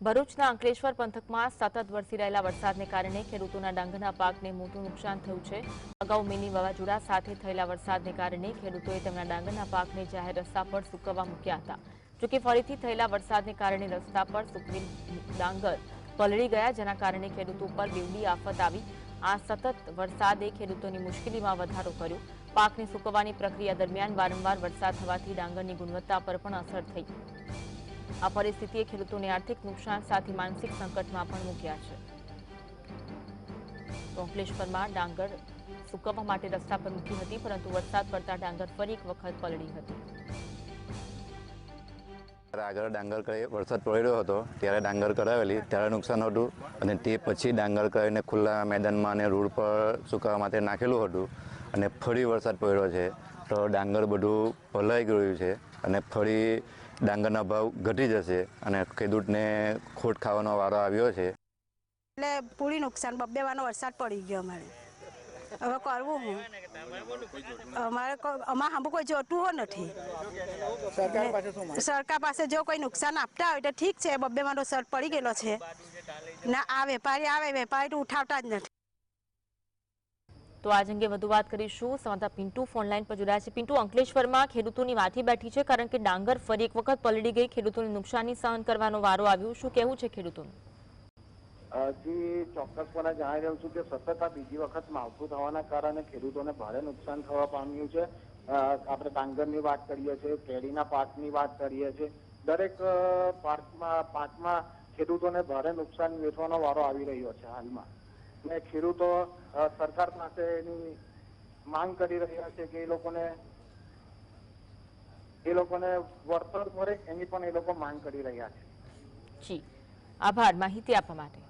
ભરૂચના અંકલેશ્વર પંથકમાં સતત વરસી રહેલા વરસાદને કારણે ખેડૂતોના ડાંગરના પાકને મોટું નુકસાન થયું છે. અગાઉ મિની વાવાઝોડા સાથે થયેલા વરસાદને કારણે ખેડૂતોએ તેમના ડાંગરના પાકને જાહેર રસ્તા પર સૂકવવા મૂક્યા હતા. જોકે ફરીથી થયેલા વરસાદને કારણે રસ્તા પર સૂકવેલ ડાંગર પલળી ગયા, જેના કારણે ખેડૂતો ઉપર બેવડી આફત આવી. આ સતત વરસાદે ખેડૂતોની મુશ્કેલીમાં વધારો કર્યો. પાકને સૂકવવાની પ્રક્રિયા દરમિયાન વારંવાર વરસાદ થવાથી ડાંગરની ગુણવત્તા પર પણ અસર થઈ. આ પરિસ્થિતિએ ખેડૂતોને આર્થિક નુકસાન સાથે માનસિક સંકટમાં પણ મૂક્યા છે. તો ડાંગર સૂકવવા માટે રસ્તા પર મૂકી હતી, પરંતુ વરસાદ પડતા ડાંગર ફરી એક વખત પલળી હતી. આગળ ડાંગર કરી વરસાદ પડી રહ્યો હતો, ત્યારે ડાંગર કરાવેલી, ત્યારે નુકસાન હતું અને તે પછી ડાંગર કરાવીને ખુલ્લા મેદાનમાં અને રોડ પર સુકાવા માટે નાખેલું હતું અને ફરી વરસાદ પડ્યો છે. તો ડાંગર બધું પલાઈ ગયું છે અને ફરી ડાંગરના ભાવ ઘટી જશે અને ખેડૂતને ખોટ ખાવાનો વારો આવ્યો છે. એટલે પૂરી નુકસાન બબ્બે વાનો વરસાદ પડી ગયો અમારે. હવે કરવું હું? અમારે અમારે સાંભળું કોઈ જોતું હો નથી. સરકાર પાસે જો કોઈ નુકસાન આપતા હોય તો ઠીક છે બબ્બે વાનો સર પડી ગયેલો છે. ના આ વેપારી આવે વેપારી તો ઉઠાવતા જ નથી. તો આજ અંગે વધુ વાત કરીશું. સંવાદદાતા પિન્ટુ ફોનલાઈન પર જોડાયા છે. પિન્ટુ, અંકલેશ્વરમાં ખેડૂતોની વાથી બેઠી છે કારણ કે ડાંગર ફરી એક વખત પલળી ગઈ. ખેડૂતોને નુકસાની સહન કરવાનો વારો આવ્યો. શું કહેવું છે ખેડૂતોનું? જી ચોક્કસપણે જણાવી રહ્યું છું કે સતત આ બીજી વખત માવઠું થવાના કારણે ખેડૂતોને ભારે નુકસાન થવા પામ્યું છે. આપણે ડાંગરની વાત કરીએ છીએ કેરીના પાકની વાત કરીએ છીએ. દરેક પાકમાં પાકમાં ખેડૂતોને ભારે નુકસાન વેઠવાનો વારો આવી રહ્યો છે હાલમાં. ને ખેડૂતો સરકાર પાસે એની માંગ કરી રહ્યા છે કે એ લોકોને એ લોકોને વળતર મળે એની પણ એ લોકો માંગ કરી રહ્યા છે. આભાર. માહિતી આપવા માટે.